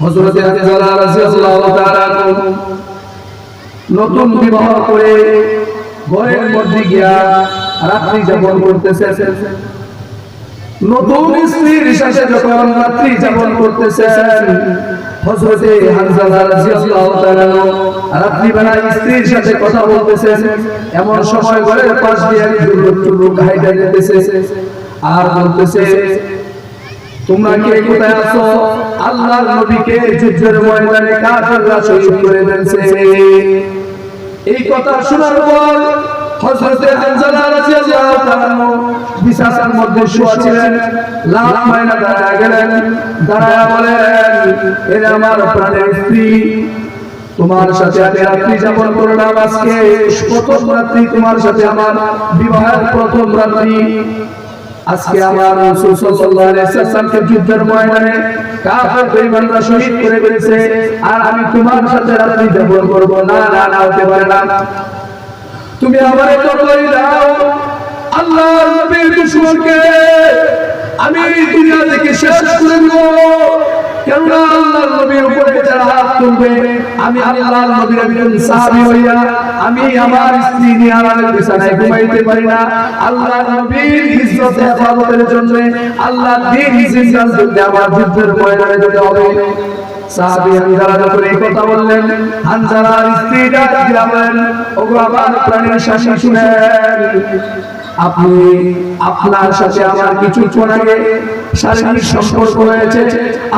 হযরত হানজালা রাদিয়াল্লাহু তাআলা নতুন বিবাহ করে ঘরের মধ্যে গিয়া রাত্রি যাপন করতেছে। নতুন স্ত্রীর সাথে যখন রাত্রি যাপন করতেছেন হযরতে হানজালা রাদিয়াল্লাহু তাআলা রাত্রি বেলা স্ত্রীর সাথে কথা বলতেছেন এমন সময় ঘরের পাশ দিয়ে একজন লোক হাইটা যেতেছে আর বলতেছে তোমরা কে কোথায় আছো? আল্লাহর নবীকে যুদ্ধের ময়দানে কাফেররা শহীদ করে দিয়েছে। এই কথা শোনার পর হযরতে রাদিয়াল্লাহু তাআলা মধ্যে শুয়ে ছিলেন লাল মায়না দাঁড়ায় গেলেন। দাঁড়ায় বলেন আমার প্রাণের স্ত্রী, তোমার সাথে আমি রাত্রি যাপন করলাম আজকে। প্রথম রাত্রি তোমার সাথে আমার বিবাহের প্রথম রাত্রি। আজকে আমার রাসূল সাল্লাল্লাহু আলাইহি ওয়াসাল্লামকে যুদ্ধের ময়দানে কাফের বেঈমানরা শহীদ করে ফেলেছে। আর আমি তোমার সাথে রাত্রি যাপন করব। না না না, হতে পারে না। তুমি আমার তরবারি দাও। আল্লাহর নবীর দুশমনকে আমি দুনিয়া থেকে শেষ করে দেব। কেননা আল্লাহর নবীর উপরে যারা হাত তুলবে আমি আল্লাহর নবীর একজন সাহাবী হইয়া আমি আমার স্ত্রী নিয়ে আরামের বিছানায় ঘুমাইতে পারি না। আল্লাহর নবীর ইজ্জত হেফাজতের জন্য আল্লাহ দিন জিন্দার জন্য আমার যুদ্ধের ময়দানে যেতে হবে। সাহাবী হানজালা যখন এই কথা বললেন হানজালার স্ত্রী ডাক ওগো আমার প্রাণের শাসন শুনেন। আপনি আপনার সাথে আমার কিছুক্ষণ আগে শারীরিক সম্পর্ক রয়েছে।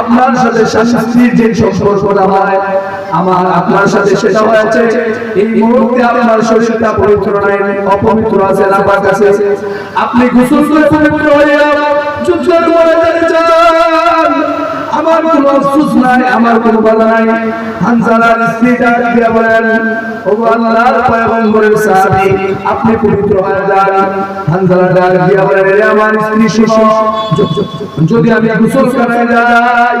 আপনার সাথে যে সম্পর্কটা হয়, আমার আপনার সাথে সেটা হয়েছে, এই মুহূর্তে আপনার শরীরটা পবিত্র নাই, অপবিত্র আছে কাছে। আপনি গোসল করে পবিত্র হয়ে আমার কোনো আফসোস নাই, আমার কোনো বাধা নাই। হানজালার স্ত্রী ডাক দিয়া বলেন, ও আল্লাহর পয়গম্বরের সাহাবী, আপনি পবিত্র হয়ে যান। হানজালা ডাক দিয়া বলেন রে আমার স্ত্রী শুনো, যদি আমি গোসল করায় যাই,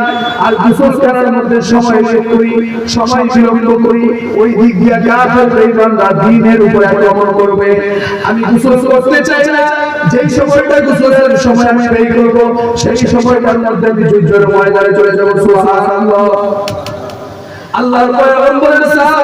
আর গোসল করার মধ্যে সময় শেষ করি, সময় বিলম্ব করি, ওই দিক দিয়া কাফের বেঈমানরা দ্বীনের উপর আক্রমণ করবে। আমি গোসল করতে চাই না যেই সময়টা গোসলের সময় আমি ব্যয় করব, সেই সময়টার মধ্যে আমি যুদ্ধের ময়দানে চলে যাব। সুবহানাল্লাহ। আল্লাহর পয়গম্বর সাহাবী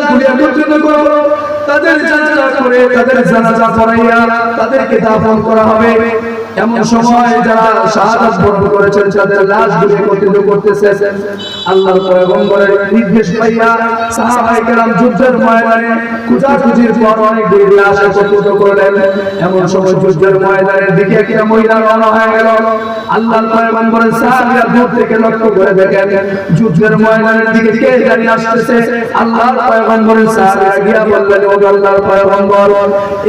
লাশগুলি একত্রিত করো তাদের জানাজা করে তাদের জানাজা পড়াইয়া তাদেরকে দাফন করা হবে। এমন সময় যারা শাহাদাত বরণ করেছেন তাদের লাশগুলি একত্রিত করতেছে আল্লাহর পয়গম্বরের নির্দেশ পাইয়া সাহাবায়ে কেরাম যুদ্ধের ময়দানে খোঁজাখুঁজির পর অনেক দেরি লাশ একত্রিত করলেন। এমন সময় যুদ্ধের ময়দানের দিকে একটা মহিলা রওনা হয়ে গেল। আল্লাহর পয়গম্বরের সাহাবীরা দূর থেকে লক্ষ্য করে দেখেন যুদ্ধের ময়দানের দিকে কে জানি আসতেছে। আল্লাহর পয়গম্বরের সাহাবীরা গিয়া বললেন ও আল্লাহর পয়গম্বর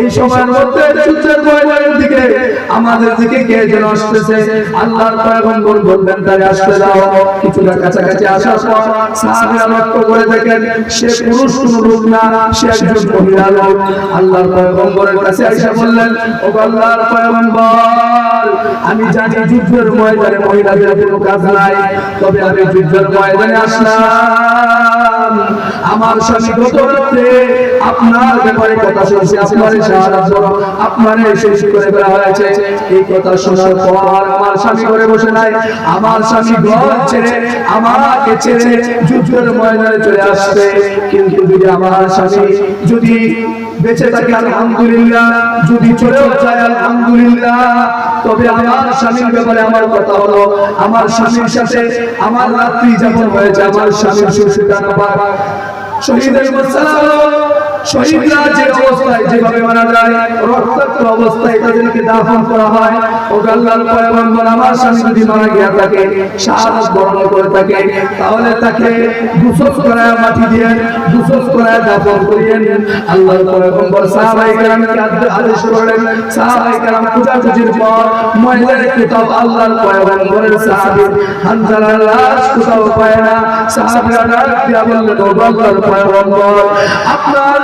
এই সময়ের মধ্যে যুদ্ধের ময়দানের দিকে আমাদের দিকে কে যেন আসতেছে, আল্লাহর পয়গম্বর বললেন তারে আসতে দাও। পর করে দেখেন, সে পুরুষ কোন না, সে একজন মহিলা লোক। আল্লাহর পয়গম্বরের কাছে এসে বললেন, ও আল্লাহর পয়গম্বর, আমি জানি যুদ্ধের ময়দানে মহিলাদের কোনো কাজ নাই, তবে আমি যুদ্ধের ময়দানে আসলাম। আমার স্বামী গত রাত্রে আপনার ব্যাপারে কথা শুনছি, আপনার করো, আপনার শেষ করে দেওয়া হয়েছে। এই কথা শোনার পর আমার স্বামী ঘরে বসে নাই। আমার স্বামী ঘর ছেড়ে আমাকে ছেড়ে যুদ্ধের ময়দানে চলে আসছে। কিন্তু যদি আমার স্বামী যদি বেঁচে থাকে, আলহামদুলিল্লাহ। যদি চলেও যায়, আলহামদুলিল্লাহ। তবে আমার স্বামীর ব্যাপারে আমার কথা হলো আমার স্বামীর সাথে আমার রাত্রি যেমন হয়েছে। আমার স্বামীর শ্বশুরটা শহীদের মশলা শহীদরা যে অবস্থায় যেভাবে মারা যায়, রক্তাক্ত অবস্থায় তাদেরকে করা হয় ও পয়গম্বর আমার স্বামী যদি মারা গিয়া থাকে বরণ করে থাকে, তাহলে তাকে করায় মাটি করায় দাফন করিয়েন। পয়গম্বর কেরামকে আদেশ পূজাপুজির পর ময়দানে কিতাব পয়গম্বরের হানজালার লাশ কোথাও পায় না। বললেন, ও পয়গম্বর, আপনার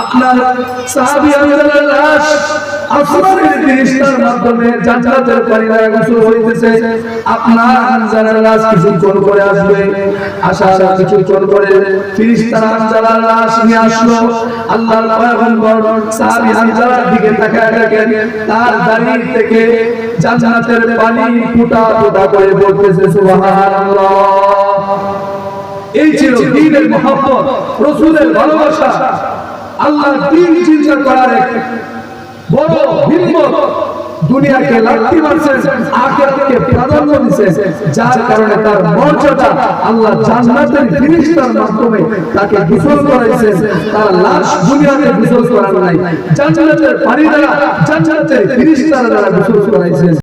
আপনার সাহাবী আব্দুল্লাহ লাশ আসমানের ফেরেশতার মাধ্যমে জান্নাতের পানিরা গোসল হইতেছে আপনার হানজালার লাশ কিছুক্ষণ করে আসবে। আসার কিছুক্ষণ করে ফেরেশতারা হানজালার লাশ নিয়ে আসলো। আল্লাহর পয়গম্বর সাহাবী হানজালার দিকে তাকায় দেখেন, তার দাড়ি থেকে জান্নাতের পানি ফুটা ফুটা করে পড়তেছে। সুবহানাল্লাহ। এই ছিল দ্বীনের মহব্বত, রসুলের ভালোবাসা। আল্লাহর দিন চিন্তা করার বড় হিম্মত দুনিয়াকে মারছেন, আখিরাতকে প্রাধান্য যার কারণে তার মর্যাদা আল্লাহ জান্নাতের ফেরেশতার মাধ্যমে তাকে গোসল করাইছেন তার লাশ দুনিয়াতে গোসল করার নাই, জান্নাতের পানি দ্বারা জান্নাতের ফেরেশতার দ্বারা গোসল